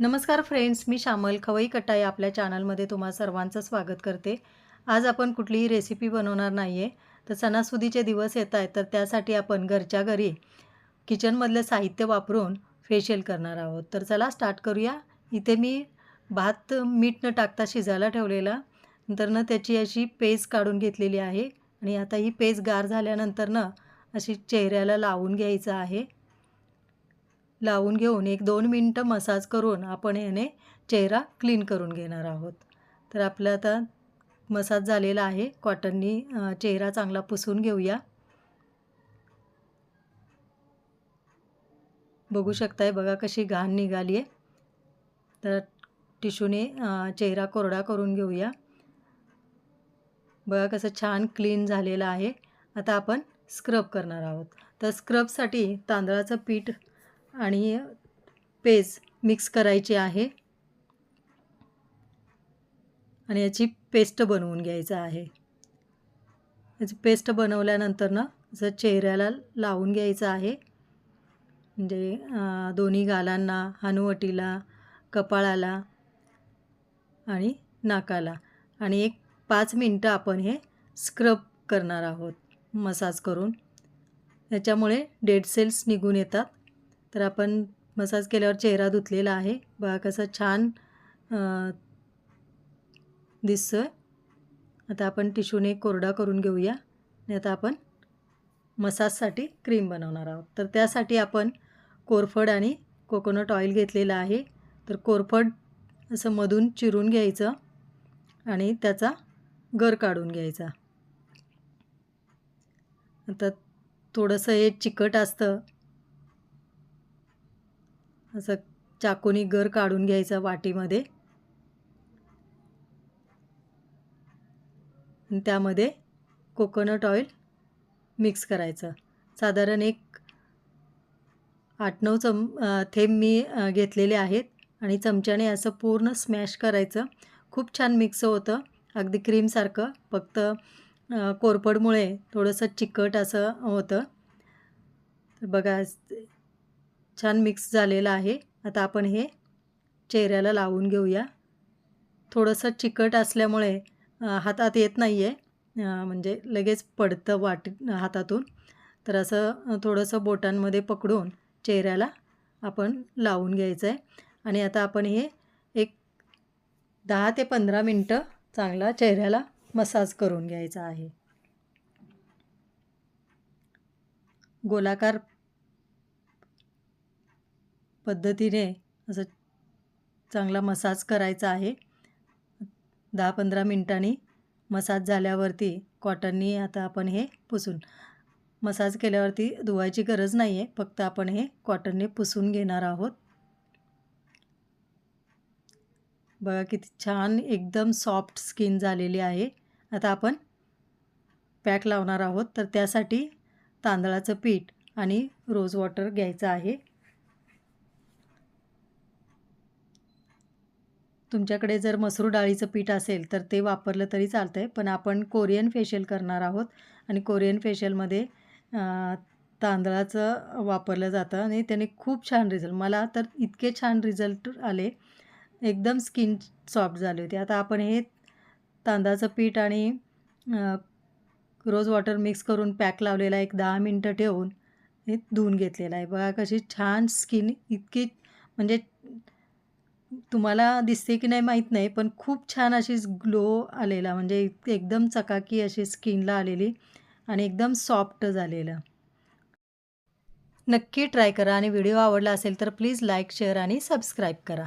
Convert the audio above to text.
नमस्कार फ्रेंड्स मी श्यामल खवई कटाई आपल्या चॅनलमध्ये तुम्हा सर्वांचं स्वागत करते. आज आपण कुठलीही रेसिपी बनवणार नाही आहे तर सणासुदीचे दिवस येत आहेत तर त्यासाठी आपण घरच्या घरी किचनमधलं साहित्य वापरून फेशियल करणार आहोत. तर चला स्टार्ट करूया. इथे मी भात मीठ न टाकता शिजायला ठेवलेला. नंतर न त्याची अशी पेस्ट काढून घेतलेली आहे. आणि आता ही पेस्ट गार झाल्यानंतर अशी चेहऱ्याला लावून घ्यायचं आहे. लावून घेऊन एक दोन मिनटं मसाज करून आपण याने चेहरा क्लीन करून घेणार आहोत. तर आपलं आता मसाज झालेला आहे. कॉटननी चेहरा चांगला पुसून घेऊया. बघू शकताय बघा कशी घाण निघाली आहे. तर टिशूने चेहरा कोरडा करून घेऊया. बघा कसं छान क्लीन झालेलं आहे. आता आपण स्क्रब करणार आहोत. तर स्क्रबसाठी तांदळाचं पीठ आणि पेज मिक्स करायची आहे. आणि याची पेस्ट बनवून घ्यायचं आहे. याची पेस्ट बनवल्यानंतर ना असं चेहऱ्याला लावून घ्यायचं आहे. म्हणजे दोन्ही गालांना हनुवटीला कपाळाला आणि नाकाला. आणि एक पाच मिनटं आपण हे स्क्रब करणार आहोत मसाज करून. याच्यामुळे डेड सेल्स निघून येतात. तर आपण मसाज केल्यावर चेहरा धुतलेला आहे. बघा कसं छान दिसतो आहे आता आपण टिशूने कोरडा करून घेऊया. आणि आता आपण मसाजसाठी क्रीम बनवणार आहोत. तर त्यासाठी आपण कोरफड आणि कोकोनट ऑइल घेतलेलं आहे. तर कोरफड असं मधून चिरून घ्यायचं आणि त्याचा गर काढून घ्यायचा. आता थोडंसं हे चिकट असतं. असं चाकूनी गर काढून घ्यायचं वाटीमध्ये. आणि त्यामध्ये कोकोनट ऑइल मिक्स करायचं. साधारण एक आठ नऊ चम थेंब मी घेतलेले आहेत आणि चमच्याने असं पूर्ण स्मॅश करायचं. खूप छान मिक्स होतं. अगदी क्रीमसारखं फक्त कोरपडमुळे कोरफडमुळे थोडंसं चिकट असं होतं. बघा छान मिक्स झालेलं आहे. आता आपण हे चेहऱ्याला लावून घेऊया. थोडंसं चिकट असल्यामुळे हातात येत नाही आहे म्हणजे लगेच पडतं वाटी हातातून. तर असं थोडंसं बोटांमध्ये पकडून चेहऱ्याला आपण लावून घ्यायचं आहे आणि आता आपण हे एक दहा ते पंधरा मिनटं चांगला चेहऱ्याला मसाज करून घ्यायचा आहे. गोलाकार पद्धतीने असं चांगला मसाज करायचा आहे. दहा पंधरा मिनटांनी मसाज झाल्यावरती कॉटननी आता आपण हे पुसून मसाज केल्यावरती धुवायची गरज नाही आहे फक्त आपण हे कॉटनने पुसून घेणार आहोत. बघा किती छान एकदम सॉफ्ट स्किन झालेली आहे. आता आपण पॅक लावणार आहोत. तर त्यासाठी तांदळाचं पीठ आणि रोज वॉटर घ्यायचं आहे. तुमच्याकडे जर मसूर डाळीचं पीठ असेल तर ते वापरलं तरी चालतं आहे पण आपण कोरियन फेशियल करणार आहोत आणि कोरियन फेशियलमध्ये तांदळाचं वापरलं जातं आणि त्याने खूप छान रिझल्ट मला तर इतके छान रिझल्ट आले. एकदम स्किन सॉफ्ट झाली होती. आता आपण हे तांदळाचं पीठ आणि रोज वॉटर मिक्स करून पॅक लावलेला एक दहा मिनटं ठेवून हे धुवून घेतलेलं आहे. बघा कशी छान स्किन इतकी म्हणजे तुम्हाला दिसते की नाही माहीत नाही पण खूप छान अशीच ग्लो आलेला म्हणजे एकदम चकाकी अशी स्किनला आलेली आणि एकदम सॉफ्ट झालेलं. नक्की ट्राय करा आणि व्हिडिओ आवडला असेल तर प्लीज लाईक शेअर आणि सबस्क्राईब करा.